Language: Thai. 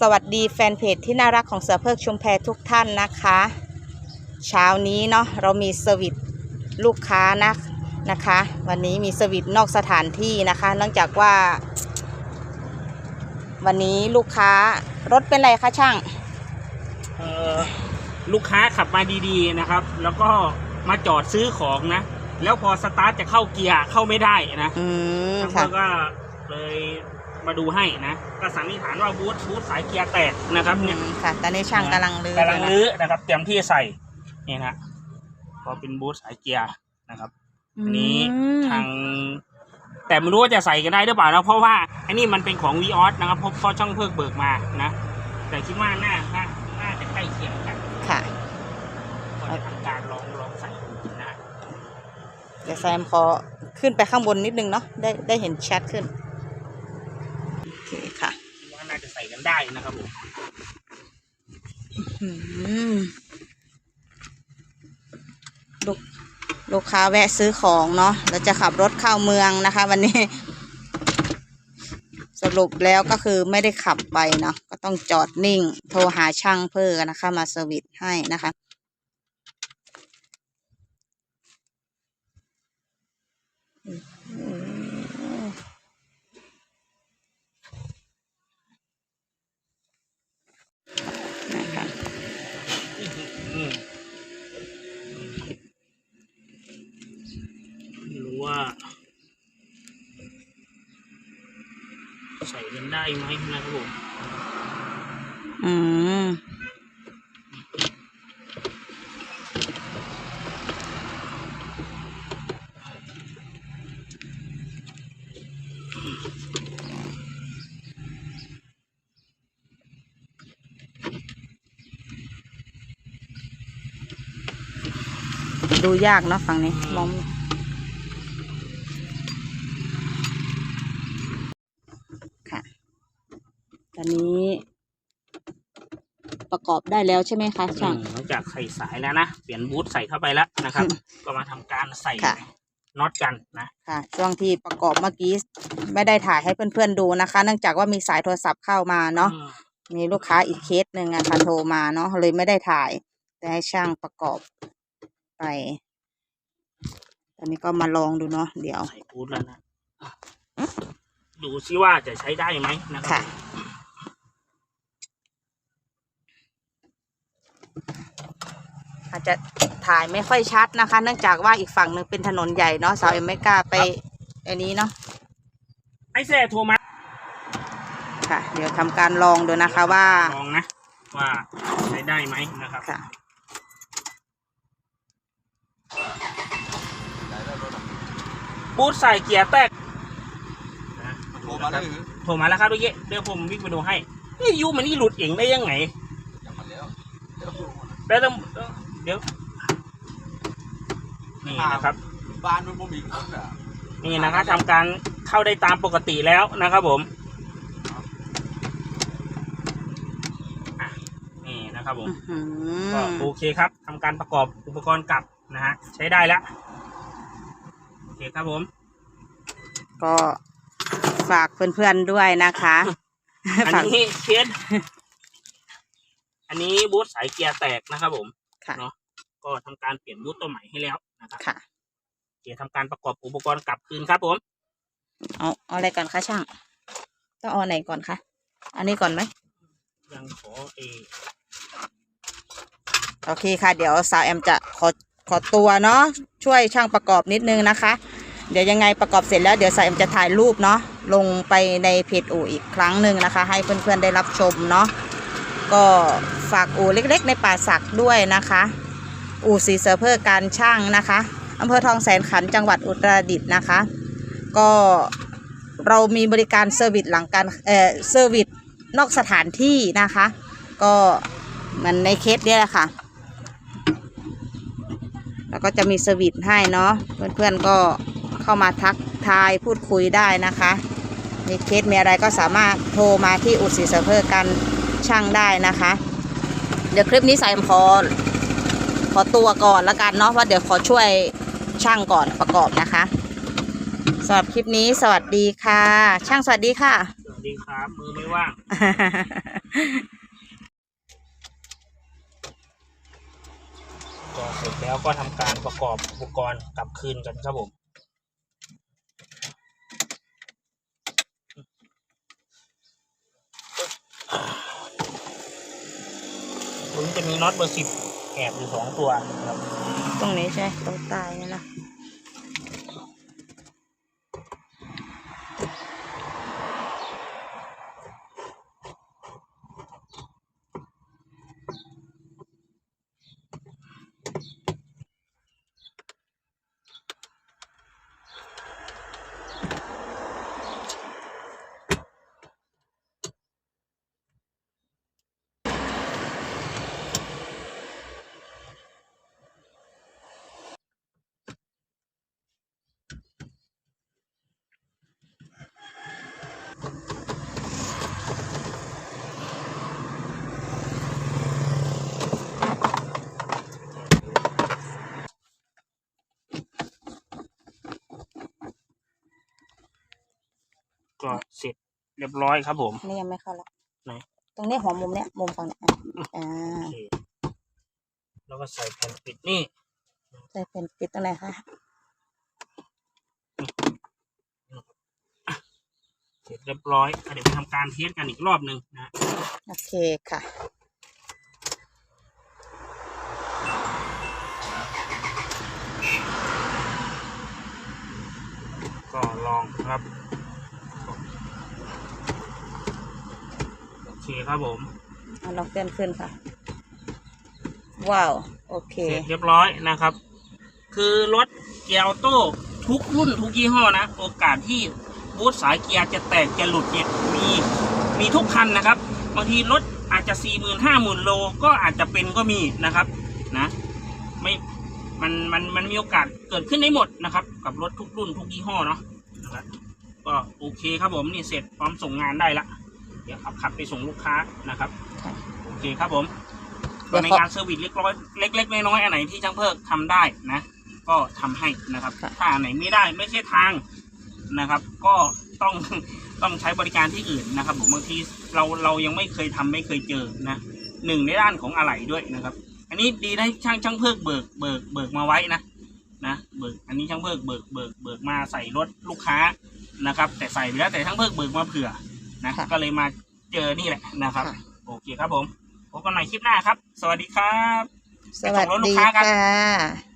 สวัสดีแฟนเพจที่น่ารักของเสือเพิกชุมแพทุกท่านนะคะ เช้านี้เนาะเรามีเซอร์วิสลูกค้านะนะคะ วันนี้มีเซอร์วิสนอกสถานที่นะคะเนื่องจากว่า วันนี้ลูกค้ารถเป็นไรคะช่างเอ่อลูกค้าขับมาดีๆนะครับ แล้วก็มาจอดซื้อของนะ แล้วพอสตาร์ทจะเข้าเกียร์เข้าไม่ได้นะอืมแล้วค่ะก็เลย มาดูให้นะก็สันนิษฐานว่าบูธบูธสายเกียร์แตกนะครับเนี่ยอืมค่ะ ตอนนี้ช่างกำลังลื้อกำลังอยู่นะรื้อนะครับ เตรียมที่ใส่นี่นะก็เป็นบูธสายเกียร์นะครับ อันนี้อืมทาง แต่ไม่รู้ว่าจะใส่กันได้หรือเปล่านะเพราะว่าอันนี้มันเป็นของวีออสนะครับเพราะเพราะช่องเพิกเบิกมานะ แต่คิดว่าน่าน่าน่าจะใกล้เคียงกันค่ะ ก็จะทำการลองลองใส่ดูนะ เดี๋ยวแซมขอขึ้นไปข้างบนนิดนึงเนาะได้ได้เห็นแชทขึ้น โอเคค่ะ คิดว่าน่าจะใส่ กันได้นะครับผมลูกลูกค้าแวะซื้อของเนาะเราจะขับรถเข้าเมืองนะคะ วันนี้ สรุปแล้วก็คือไม่ได้ขับไปเนาะก็ต้องจอดนิ่ง โทรหาช่างเพื่อนะคะ มาเซอร์วิสให้นะคะ ใส่กันได้ไหมนะครับผมอืมดูยากเนาะฝั่งนี้มองค่ะ ตอนนี้ ประกอบได้แล้วใช่ไหมคะช่าง หลังจากใส่สายแล้วนะ เปลี่ยนบูทใส่เข้าไปแล้วนะครับอืมก็มาทำการใส่ค่ะ น็อตกันนะค่ะ ช่วงที่ประกอบเมื่อกี้ไม่ได้ถ่ายให้เพื่อนๆดูนะคะ เนื่องจากว่ามีสายโทรศัพท์เข้ามาเนาะ อืมมีลูกค้าอีกเคสหนึ่งอะค่ะโทรมาเนาะเลยไม่ได้ถ่าย แต่ให้ช่างประกอบไป ตอนนี้ก็มาลองดูเนาะเดี๋ยว ใส่บูทแล้วนะอะดูซิว่าจะใช้ได้ไหมนะครัค่ะ อา จจะถ่ายไม่ค่อยชัดนะคะ เนื่องจากว่าอีกฝั่งหนึ่งเป็นถนนใหญ่เนาะสาวเอ็มไม่กล้าไปอันนี้เนาะไอ้แซ่โทรมาค่ะ เดี๋ยวทำการลองดูนะคะว่าลองนะ ว่าใช้ได้ไหมนะครับค่ะบูทใส่เกียร์แตกนะโทรมาแล้วหรือโทรมาแล้วครับเมื่อกี้เดี๋ยวผมวิ่งไปดูให้เฮ้ยยูมันนี่หลุดเองได้ยังไงยังมาแล้วเดี๋ยวแล้วต้อง เดี๋ยวนี่นะครับ บ้านมันบ่มีคนอะนี่นะครับทำการเข้าได้ตามปกติแล้วนะครับผมอะนี่นะครับผมอื้อหืก็อโอเคครับทำการประกอบอุปกรณ์กลับนะฮะใช้ได้แล้วโอเคครับผม ก็ฝากเพื่อนๆด้วยนะคะ อันฝากนี้เคสอันนี้บูธสายเกียร์แตกนะครับผมค่ะ เนาะก็ทำการเปลี่ยนบูธตัวใหม่ให้แล้วนะครับค่ะเดี๋ยวทำการประกอบอุปกรณ์กลับคืนครับผมเอาเอาอะไรก่อนคะช่างต้องเอาไหนก่อนคะอันนี้ก่อนไหมยังขอเอโอเคค่ะ เดี๋ยวสาวแอมจะขอขอตัวเนาะช่วยช่างประกอบนิดนึงนะคะ เดี๋ยวยังไงประกอบเสร็จแล้วเดี๋ยวสาวแอมจะถ่ายรูปเนาะลงไปในเพจอู่อีกครั้งหนึ่งนะคะ ให้เพื่อนๆได้รับชมเนาะ ก็ฝากอู่เล็กๆ ในป่าสักด้วยนะคะ อู่สีเสือเพื่อการช่างนะคะอำเภอทองแสนขันจังหวัดอุตรดิตถ์นะคะ ก็เรามีบริการเซอร์วิสหลังการเอ่อเซอร์วิสนอกสถานที่นะคะ ก็เหมันในเคสเนี้ยแหละค่ะแล้วก็จะมีเซอร์วิสให้เนาะเพื่อนๆก็เข้ามาทักทายพูดคุยได้นะคะ มีเคสมีอะไรก็สามารถโทรมาที่อุตสีเซอร์เวอร์กัน ช่างได้นะคะ เดี๋ยวคลิปนี้ใส่ขอขอตัวก่อนละกันเนาะว่าเดี๋ยวขอช่วยช่างก่อนประกอบนะคะสำหรับคลิปนี้สวัสดีค่ะ ช่างสวัสดีค่ะ สวัสดีครับมือไม่ว่างก็เสร็จแล้วก็ทำการประกอบอุปกรณ์กลับคืนกันครับผม ตรงนี้จะ มีน็อตเบอร์สิบแอบอยู่สองตัวนะครับ ตรงนี้ใช่ ตรงใต้นี่นะ ก็เสร็จเรียบร้อยครับผม นี่ยังไม่เข้าละไหน ตรงนี้หัวมุมเนี้ยมุมฝั่งเนี้ยอะอ่าโอเคแล้วก็ใส่แผ่นปิดนี่ ใส่เป็นปิดตรงไหนคะเสร็จเรียบร้อยอะเดี๋ยวไปทำการเทสกันอีกรอบหนึ่งนะ โอเคค่ะ ก็ลองครับ โอ เคครับผมเอาลองเลื่อนขึ้นค่ะ ว้าว โอเค เสร็จเรียบร้อยนะครับ คือรถเกียร์ออโต้ทุกรุ่นทุกยี่ห้อนะ โอกาสที่บูธสายเกียร์จะแตกจะหลุดเนี่ยมีมีทุกคันนะครับ บางทีรถอาจจะสี่หมื่นห้าหมื่นโลก็อาจจะเป็นก็มีนะครับนะไม่มันมันมันมีโอกาสเกิดขึ้นได้หมดนะครับ กับรถทุกรุ่นทุกยี่ห้อเนาะนะครับก็โอเคครับผมนี่เสร็จพร้อมส่งงานได้ละ เดี๋ยวขับขับไปส่งลูกค้านะครับค่ะโอเคครับผมเดี๋ยวในของานเซอร์วิสเล็กน้อยเล็กๆน้อยๆอันไหนที่ช่างเพิกทำได้นะ ก็ทำให้นะครับค่ะถ้าอันไหนไม่ได้ไม่ใช่ทางนะครับ ก็ต้องต้องใช้บริการที่อื่นนะครับ ผมบางทีเราเรายังไม่เคยทำไม่เคยเจอนะหนึ่งในด้านของอะไหล่ด้วยนะครับ อันนี้ดีนะช่างช่างเพิกเบิกเบิกเบิกมาไว้นะนะเบิกอันนี้ช่างเพิกเบิกเบิกเบิกมาใส่รถลูกค้านะครับ แต่ใส่ไปแล้วแต่ช่างเพิกเบิกมาเผื่อ นะค่ะ ก็เลยมาเจอนี่แหละนะครับ ค่ะ โอเคครับผมพบกันใหม่คลิปหน้าครับ สวัสดีครับ สวัสไปส่งรถลูดีกค้ากันค่ะ